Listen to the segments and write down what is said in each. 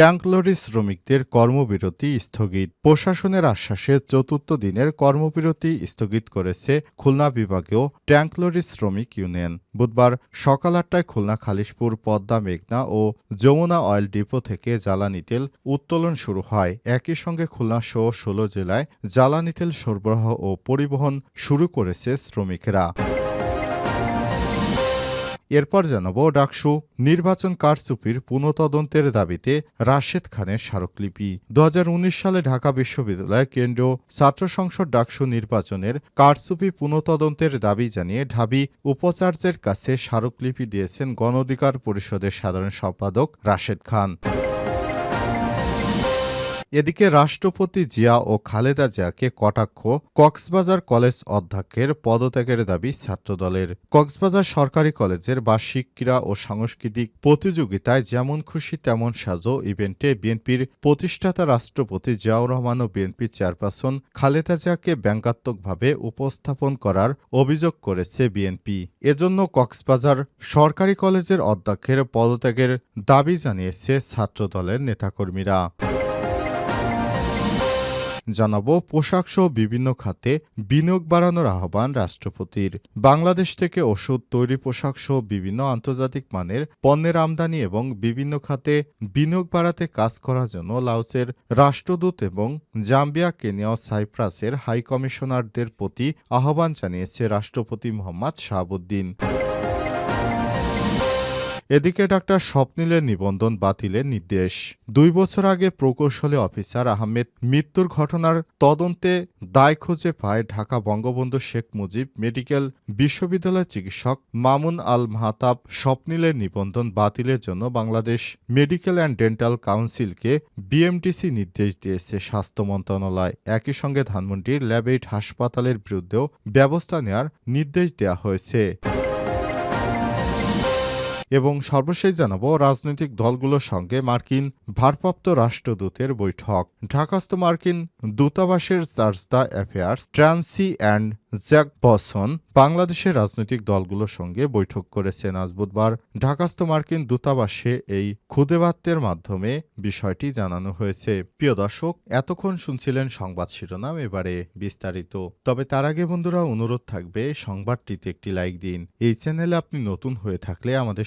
Tank lorry শ্রমিকদের কর্মবিরতি স্থগিত। প্রশাসনের আশ্বাসে চতুর্থ দিনের কর্মবিরতি স্থগিত করেছে খুলনা বিভাগীয় ট্যাঙ্ক লরি শ্রমিক ইউনিয়ন। বুধবার সকাল আটটায় খুলনা খালিশপুর, পদ্মা মেঘনা ও যমুনা অয়েল ডিপো থেকে জ্বালানি তেল উত্তোলন শুরু হয়। একই সঙ্গে খুলনা সহ ষোলো জেলায় জ্বালানি তেল সরবরাহ ও পরিবহন শুরু করেছে শ্রমিকেরা। এরপর জানাব ডাকসু নির্বাচন কারচুপির পুনঃতদন্তের দাবিতে রাশেদ খানের স্মারকলিপি। দু হাজার উনিশ সালে ঢাকা বিশ্ববিদ্যালয় কেন্দ্রীয় ছাত্র সংসদ ডাকসু নির্বাচনের কারচুপি পুনঃতদন্তের দাবি জানিয়ে ঢাবি উপাচার্যের কাছে স্মারকলিপি দিয়েছেন গণ অধিকার পরিষদের সাধারণ সম্পাদক রাশেদ খান। এদিকে রাষ্ট্রপতি জিয়া ও খালেদা জিয়াকে কটাক্ষ কক্সবাজার কলেজ অধ্যক্ষের পদত্যাগের দাবি ছাত্রদলের। কক্সবাজার সরকারি কলেজের বার্ষিক ক্রীড়া ও সাংস্কৃতিক প্রতিযোগিতায় যেমন খুশি, তেমন সাজো ইভেন্টে বিএনপির প্রতিষ্ঠাতা রাষ্ট্রপতি জিয়াউর রহমান ও বিএনপি চেয়ারপারসন খালেদা জিয়াকে ব্যঙ্গাত্মকভাবে উপস্থাপন করার অভিযোগ করেছে বিএনপি। এজন্য কক্সবাজার সরকারি কলেজের অধ্যক্ষের পদত্যাগের দাবি জানিয়েছে ছাত্রদলের নেতাকর্মীরা। জানাব পোশাকসহ বিভিন্ন খাতে বিনিয়োগ বাড়ানোর আহ্বান রাষ্ট্রপতির। বাংলাদেশ থেকে ওষুধ, তৈরি পোশাকসহ বিভিন্ন আন্তর্জাতিক মানের পণ্যের আমদানি এবং বিভিন্ন খাতে বিনিয়োগ বাড়াতে কাজ করার জন্য লাওসের রাষ্ট্রদূত এবং জাম্বিয়া, কেনিয়া সাইপ্রাসের হাই কমিশনারদের প্রতি আহ্বান জানিয়েছে রাষ্ট্রপতি মোহাম্মদ শাহাবুদ্দিন। এদিকে ডাক্তার স্বপ্নিলের নিবন্ধন বাতিলের নির্দেশ। দুই বছর আগে প্রকৌশলী অফিসার আহমেদ মৃত্যুর ঘটনার তদন্তে দায় খুঁজে পায় ঢাকা বঙ্গবন্ধু শেখ মুজিব মেডিকেল বিশ্ববিদ্যালয়ের চিকিৎসক মামুন আল মাহতাব স্বপ্নিলের নিবন্ধন বাতিলের জন্য বাংলাদেশ মেডিকেল অ্যান্ড ডেন্টাল কাউন্সিলকে বিএমটিসি নির্দেশ দিয়েছে স্বাস্থ্য মন্ত্রণালয়। একই সঙ্গে ধানমন্ডির ল্যাবেইট হাসপাতালের বিরুদ্ধেও ব্যবস্থা নেওয়ার নির্দেশ দেওয়া হয়েছে। এবং সর্বশেষ জানাব রাজনৈতিক দলগুলোর সঙ্গে মার্কিন ভারপ্রাপ্ত রাষ্ট্রদূতের বৈঠক। ঢাকাস্থ মার্কিন দূতাবাসের charge d'affaires Tracey Ann Jacobson বাংলাদেশের রাজনৈতিক দলগুলোর সঙ্গে বৈঠক করেছেন। আজ বুধবার ঢাকাস্থ মার্কিন দূতাবাসে এই খুদেবাত্যের মাধ্যমে বিষয়টি জানানো হয়েছে। প্রিয় দর্শক, এতক্ষণ শুনছিলেন সংবাদ শিরোনাম, এবারে বিস্তারিত। তবে তার আগে বন্ধুরা, অনুরোধ থাকবে সংবাদটিতে একটি লাইক দিন। এই চ্যানেলে আপনি নতুন হয়ে থাকলে আমাদের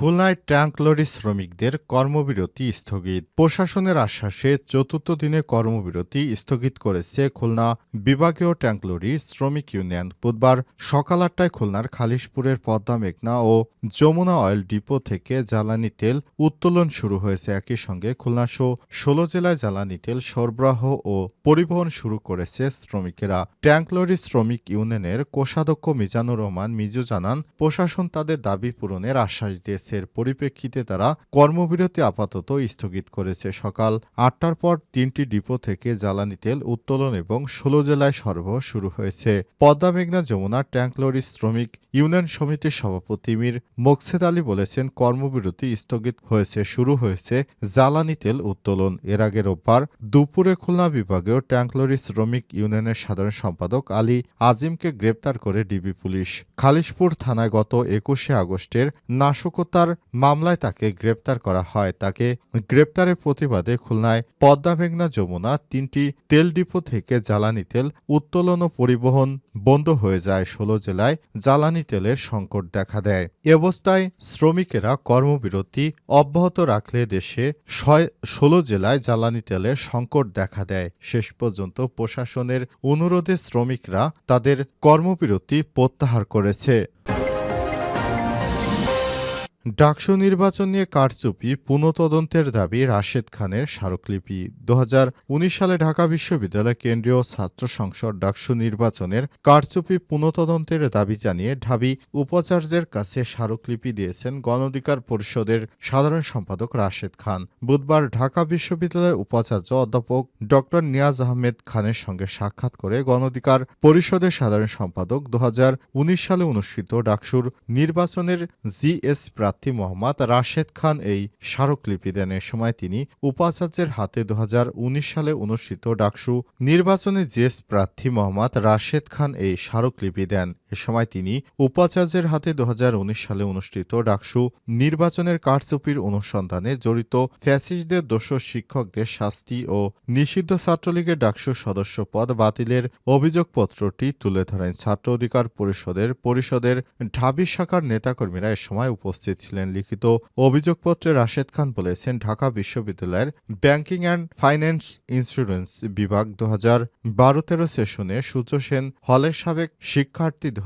খুলনায় ট্যাঙ্ক লরি শ্রমিকদের কর্মবিরতি স্থগিত। প্রশাসনের আশ্বাসে চতুর্থ দিনে কর্মবিরতি স্থগিত করেছে খুলনা বিভাগীয় ট্যাঙ্ক লরি শ্রমিক ইউনিয়ন। বুধবার সকাল আটটায় খুলনার খালিশপুরের পদ্মা মেঘনা ও যমুনা অয়েল ডিপো থেকে জ্বালানি তেল উত্তোলন শুরু হয়েছে। একই সঙ্গে খুলনা সহ ষোলো জেলায় জ্বালানি তেল সরবরাহ ও পরিবহন শুরু করেছে শ্রমিকেরা। ট্যাঙ্ক লরি শ্রমিক ইউনিয়নের কোষাধ্যক্ষ মিজানুর রহমান মিজু জানান, প্রশাসন তাদের দাবি পূরণের আশ্বাস দিয়েছে। এর পরিপ্রেক্ষিতে তারা কর্মবিরতি আপাতত স্থগিত করেছে। সকাল আটটার পর তিনটি ডিপো থেকে জ্বালানি তেল উত্তোলন এবং ষোলো জেলায় সরবরাহ শুরু হয়েছে। পদ্মা মেঘনা যমুনা ট্যাঙ্ক লরি শ্রমিক ইউনিয়ন সমিতির সভাপতি মীর মোকসেদ আলী বলেছেন, কর্মবিরতি স্থগিত হয়েছে, শুরু হয়েছে জ্বালানি তেল উত্তোলন। এর আগে রোববার দুপুরে খুলনা বিভাগীয় ট্যাঙ্ক লরি শ্রমিক ইউনিয়নের সাধারণ সম্পাদক আলী আজিমকে গ্রেপ্তার করে ডিবি পুলিশ। খালিশপুর থানায় গত একুশে আগস্টের নাশকতার মামলায় তাকে গ্রেপ্তার করা হয়। তাকে গ্রেপ্তারের প্রতিবাদে খুলনায় পদ্মা মেঘনা যমুনা তিনটি তেল ডিপো থেকে জ্বালানি তেল উত্তোলন ও পরিবহন বন্ধ হয়ে যায়। ষোলো জেলায় জ্বালানি তেলের সংকট দেখা দেয়। অবস্থায় শ্রমিকেরা কর্মবিরতি অব্যাহত রাখলে দেশে ষোলো জেলায় জ্বালানি তেলের সংকট দেখা দেয়। শেষ পর্যন্ত প্রশাসনের অনুরোধে শ্রমিকরা তাদের কর্মবিরতি প্রত্যাহার করেছে। ডাকসু নির্বাচন নিয়ে কারচুপি, পুনঃতদন্তের দাবি রাশেদ খানের স্মারকলিপি। দুহাজার উনিশ সালে ঢাকা বিশ্ববিদ্যালয় কেন্দ্রীয় ছাত্র সংসদ ডাকসু নির্বাচনের কারচুপি, পুনঃতদন্তের দাবি জানিয়ে ঢাবি উপাচার্যের কাছে স্মারকলিপি দিয়েছেন গণঅধিকার পরিষদের সাধারণ সম্পাদক রাশেদ খান। বুধবার ঢাকা বিশ্ববিদ্যালয়ের উপাচার্য অধ্যাপক ড নিয়াজ আহমেদ খানের সঙ্গে সাক্ষাৎ করে গণঅধিকার পরিষদের সাধারণ সম্পাদক দু হাজার উনিশ সালে অনুষ্ঠিত ডাকসুর নির্বাচনের জিএস প্রার্থী মোহাম্মদ রাশেদ খান এই স্মারকলিপি দেন। এ সময় তিনি উপাচার্যের হাতে দু হাজার উনিশ সালে অনুষ্ঠিত ডাকসু নির্বাচনে জেস প্রার্থী মোহাম্মদ রাশেদ খান এই স্মারকলিপি দেন। এ সময় তিনি উপাচার্যের হাতে দুহাজার উনিশ সালে অনুষ্ঠিত ডাকসু নির্বাচনের কারচুপির অনুসন্ধানে জড়িত ফ্যাসিস্টদের, দোষর শিক্ষকদের শাস্তি ও নিষিদ্ধ ছাত্রলীগের ডাকসু সদস্য পদ বাতিলের অভিযোগপত্রটি তুলে ধরেন। ছাত্র অধিকার পরিষদের পরিষদের ঢাবি শাখার নেতাকর্মীরা এ সময় উপস্থিত ছিলেন লিখিত অভিযোগপত্রে রাশেদ খান বলেছেন, ঢাকা বিশ্ববিদ্যালয়ের ব্যাংকিং অ্যান্ড ফাইন্যান্স ইন্স্যুরেন্স বিভাগ দু হাজার বারো তেরো সেশনে সূর্য সেন হলের সাবেক শিক্ষার্থী দু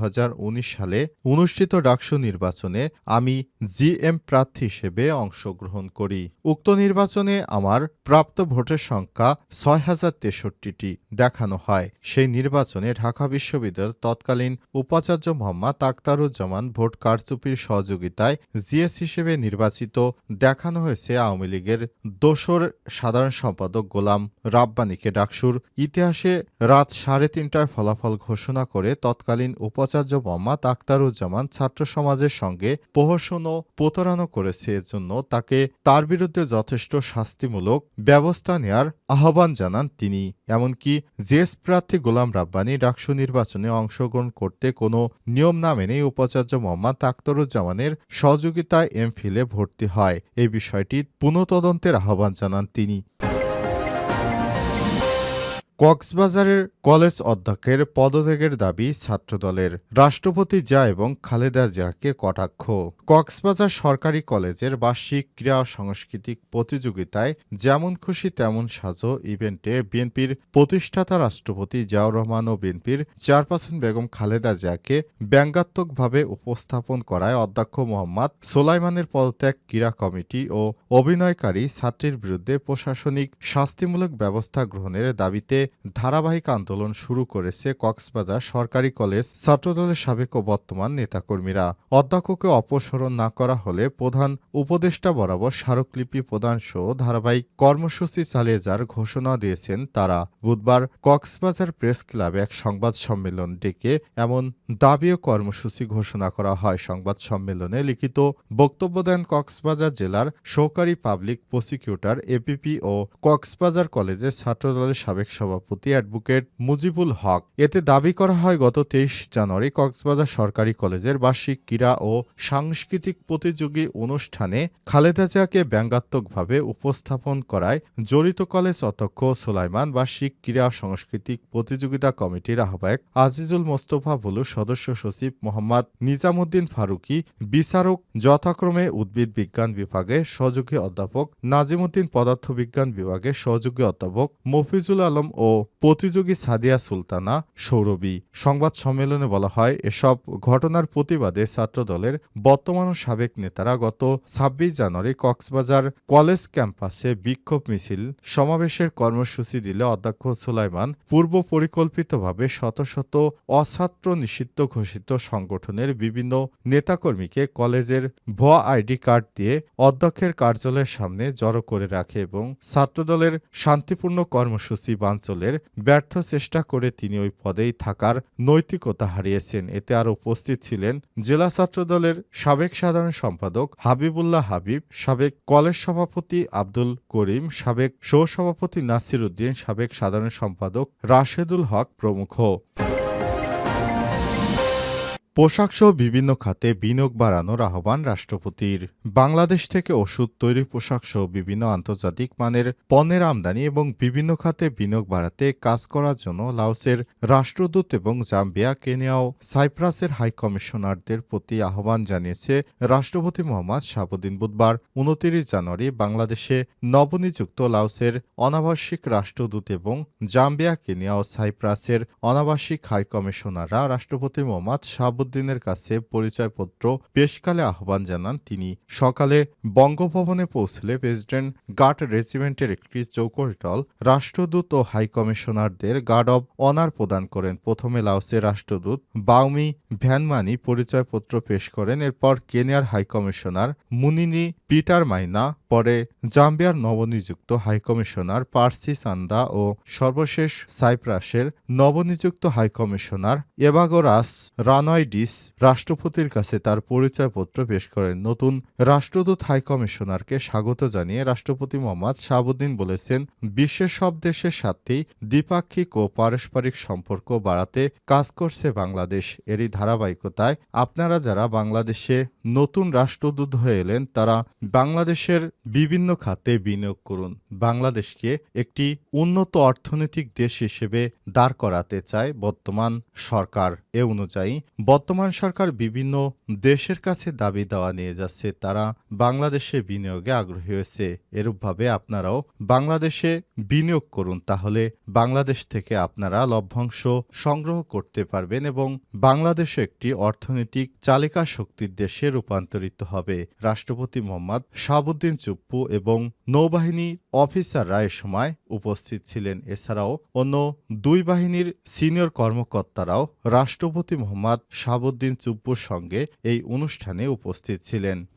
সালে অনুষ্ঠিত ডাকসু নির্বাচনে আমি জিএম প্রার্থী হিসেবে অংশগ্রহণ করি। উক্ত নির্বাচনে আমার প্রাপ্ত ভোটের সংখ্যা ছয় হাজার তেষট্টিটি দেখানো হয়। সেই নির্বাচনে ঢাকা বিশ্ববিদ্যালয়ের তৎকালীন উপাচার্য মোহাম্মদ আক্তারুজ্জামান ভোট কারচুপির সহযোগিতায় জিএস হিসেবে নির্বাচিত দেখানো হয়েছে আওয়ামী লীগের দোসর সাধারণ সম্পাদক গোলাম রাব্বানীকে ডাকসুর ইতিহাসে রাত সাড়ে তিনটায় ফলাফল ঘোষণা করে তৎকালীন উপাচার্য মোহাম্মদ আক্তারুজ্জামান ছাত্র সমাজের সঙ্গে প্রহসন ও প্রতারণা করেছে। এজন্য তাকে তার বিরুদ্ধে যথেষ্ট শাস্তিমূলক ব্যবস্থা নেয়ার আহ্বান জানান তিনি। এমনকি জেস প্রার্থী গোলাম রাব্বানী ডাকসু নির্বাচনে অংশগ্রহণ করতে কোনো নিয়ম না মেনেই উপাচার্য মোহাম্মদ আক্তারুজ্জামানের সহযোগিতায় এমফিলে ভর্তি হয়। এই বিষয়টি পুনঃতদন্তের আহ্বান জানান তিনি। কক্সবাজারের কলেজ অধ্যক্ষের পদত্যাগের দাবি ছাত্রদলের রাষ্ট্রপতি জিয়া এবং খালেদা জিয়াকে কটাক্ষ। কক্সবাজার সরকারি কলেজের বার্ষিক ক্রীড়া সাংস্কৃতিক প্রতিযোগিতায় যেমন খুশি তেমন সাজো ইভেন্টে বিএনপির প্রতিষ্ঠাতা রাষ্ট্রপতি জিয়াউর রহমান ও বিএনপির চেয়ারপারসন বেগম খালেদা জিয়াকে ব্যঙ্গাত্মকভাবে উপস্থাপন করায় অধ্যক্ষ মোহাম্মদ সোলাইমানের পদত্যাগ ক্রীড়া কমিটি ও অভিনয়কারী ছাত্রীর বিরুদ্ধে প্রশাসনিক শাস্তিমূলক ব্যবস্থা গ্রহণের দাবিতে ধারাবাহিক আন্দোলন শুরু করেছে কক্সবাজার সরকারি কলেজ ছাত্রদলের সাবেক ও বর্তমান নেতাকর্মীরা। অধ্যক্ষকে অপসারণ না করা হলে প্রধান উপদেষ্টা বরাবর স্মারকলিপি প্রদান সহ ধারাবাহিক কর্মসূচি চালিয়ে যাওয়ার ঘোষণা দিয়েছেন তারা। বুধবার কক্সবাজার প্রেস ক্লাবে এক সংবাদ সম্মেলন ডেকে এমন দাবি ও কর্মসূচি ঘোষণা করা হয়। সংবাদ সম্মেলনে লিখিত বক্তব্য দেন কক্সবাজার জেলার সহকারী পাবলিক প্রসিকিউটর এপিপি ও কক্সবাজার কলেজের ছাত্রদলের সাবেক সভাপতি অ্যাডভোকেট মুজিবুল হক। এতে দাবি করা হয়, গত তেইশ জানুয়ারি কক্সবাজার সরকারি কলেজের বার্ষিক ক্রীড়া ও সাংস্কৃতিক প্রতিযোগী অনুষ্ঠানে খালেদা জিয়াকে ব্যঙ্গাত্মকভাবে উপস্থাপন করায় জড়িত কলেজ অধ্যক্ষ সোলাইমান, বার্ষিক ক্রীড়া সাংস্কৃতিক প্রতিযোগিতা কমিটির আহ্বায়ক আজিজুল মোস্তফা ভুলু সদস্য সচিব মোহাম্মদ নিজামুদ্দিন ফারুকি, বিচারক যথাক্রমে উদ্ভিদ বিজ্ঞান বিভাগে সহযোগী অধ্যাপক নাজিমুদ্দিন পদার্থবিজ্ঞান বিভাগে সহযোগী অধ্যাপক মফিজুল আলম প্রতিযোগী সাদিয়া সুলতানা সৌরবী সংবাদ সম্মেলনে বলা হয়, এসব ঘটনার প্রতিবাদে ছাত্রদলের বর্তমান ও সাবেক নেতারা গত ছাব্বিশ জানুয়ারি কক্সবাজার কলেজ ক্যাম্পাসে বিক্ষোভ মিছিল সমাবেশের কর্মসূচি দিলে অধ্যক্ষ সুলাইমান পূর্ব পরিকল্পিতভাবে শত শত অছাত্র নিষিদ্ধ ঘোষিত সংগঠনের বিভিন্ন নেতাকর্মীকে কলেজের ভুয়া আইডি কার্ড দিয়ে অধ্যক্ষের কার্যালয়ের সামনে জড়ো করে রাখে এবং ছাত্রদলের শান্তিপূর্ণ কর্মসূচি বাঞ্চলের ব্যর্থ চেষ্টা করে তিনি ওই পদেই থাকার নৈতিকতা হারিয়েছেন। এতে আর উপস্থিত ছিলেন জেলা ছাত্রদলের সাবেক সাধারণ সম্পাদক হাবিবুল্লাহ হাবিব, সাবেক কলেজ সভাপতি আব্দুল করিম, সাবেক সহসভাপতি নাসির উদ্দিন সাবেক সাধারণ সম্পাদক রাশেদুল হক প্রমুখ। পোশাকসহ বিভিন্ন খাতে বিনিয়োগ বাড়ানোর আহ্বান রাষ্ট্রপতির। বাংলাদেশ থেকে ওষুধ তৈরি পোশাকসহ বিভিন্ন আন্তর্জাতিক মানের পণ্যের আমদানি এবং বিভিন্ন খাতে বিনিয়োগ বাড়াতে কাজ করার জন্য লাওসের রাষ্ট্রদূত এবং জাম্বিয়া কেনিয়া ও সাইপ্রাসের হাই কমিশনারদের প্রতি আহ্বান জানিয়েছে রাষ্ট্রপতি মোহাম্মদ শাহাবুদ্দিন বুধবার, উনতিরিশ জানুয়ারি বাংলাদেশে নবনিযুক্ত লাওসের অনাবাসিক রাষ্ট্রদূত এবং জাম্বিয়া, কেনিয়া ও সাইপ্রাসের অনাবাসিক হাই কমিশনাররা রাষ্ট্রপতি মোহাম্মদ শাহাবুদ্দিন শাহাবুদ্দিনের কাছে পরিচয়পত্র পেশকালে আহ্বান জানান তিনি। সকালে বঙ্গভবনে পৌঁছলে প্রেসিডেন্ট গার্ড রেজিমেন্টের একটি চৌকশ দল রাষ্ট্রদূত ও হাইকমিশনারদের গার্ড অব অনার প্রদান করেন। প্রথমে লাওসের রাষ্ট্রদূত বাউমি ভ্যানমানি পরিচয়পত্র পেশ করেন। এরপর কেনিয়ার হাইকমিশনার মুনিনি পিটার মাইনা, পরে জাম্বিয়ার নবনিযুক্ত হাইকমিশনার পার্সি সান্দা ও সর্বশেষ সাইপ্রাসের নবনিযুক্ত হাইকমিশনার এবাগোরাস রানয়ডিস রাষ্ট্রপতির কাছে তার পরিচয়পত্র পেশ করেন। নতুন রাষ্ট্রদূত হাইকমিশনারকে স্বাগত জানিয়ে রাষ্ট্রপতি মোহাম্মদ শাহাবুদ্দিন বলেছেন বিশ্বের সব দেশের সাথেই দ্বিপাক্ষিক ও পারস্পরিক সম্পর্ক বাড়াতে কাজ করছে বাংলাদেশ। এরই ধারাবাহিকতায় আপনারা যারা বাংলাদেশে নতুন রাষ্ট্রদূত হয়ে এলেন, তারা বাংলাদেশের বিভিন্ন খাতে বিনিয়োগ করুন। বাংলাদেশকে একটি উন্নত অর্থনৈতিক দেশ হিসেবে দাঁড় করাতে চায় বর্তমান সরকার। এ অনুযায়ী, বর্তমান সরকার বিভিন্ন দেশের কাছে দাবি দেওয়া নিয়ে যাচ্ছে। তারা বাংলাদেশে বিনিয়োগে আগ্রহী হয়েছে। এরূপভাবে আপনারাও বাংলাদেশে বিনিয়োগ করুন, তাহলে বাংলাদেশ থেকে আপনারা লভ্যাংশ সংগ্রহ করতে পারবেন এবং বাংলাদেশ একটি অর্থনৈতিক চালিকা শক্তির দেশে রূপান্তরিত হবে। রাষ্ট্রপতি মোহাম্মদ শাহাবুদ্দিন চুপ্পু এবং নৌবাহিনী অফিসাররা এ সময় উপস্থিত ছিলেন। এছাড়াও অন্য দুই বাহিনীর সিনিয়র কর্মকর্তারাও রাষ্ট্রপতি মোহাম্মদ শাহাবুদ্দিন চুপ্পুর সঙ্গে এই অনুষ্ঠানে উপস্থিত ছিলেন।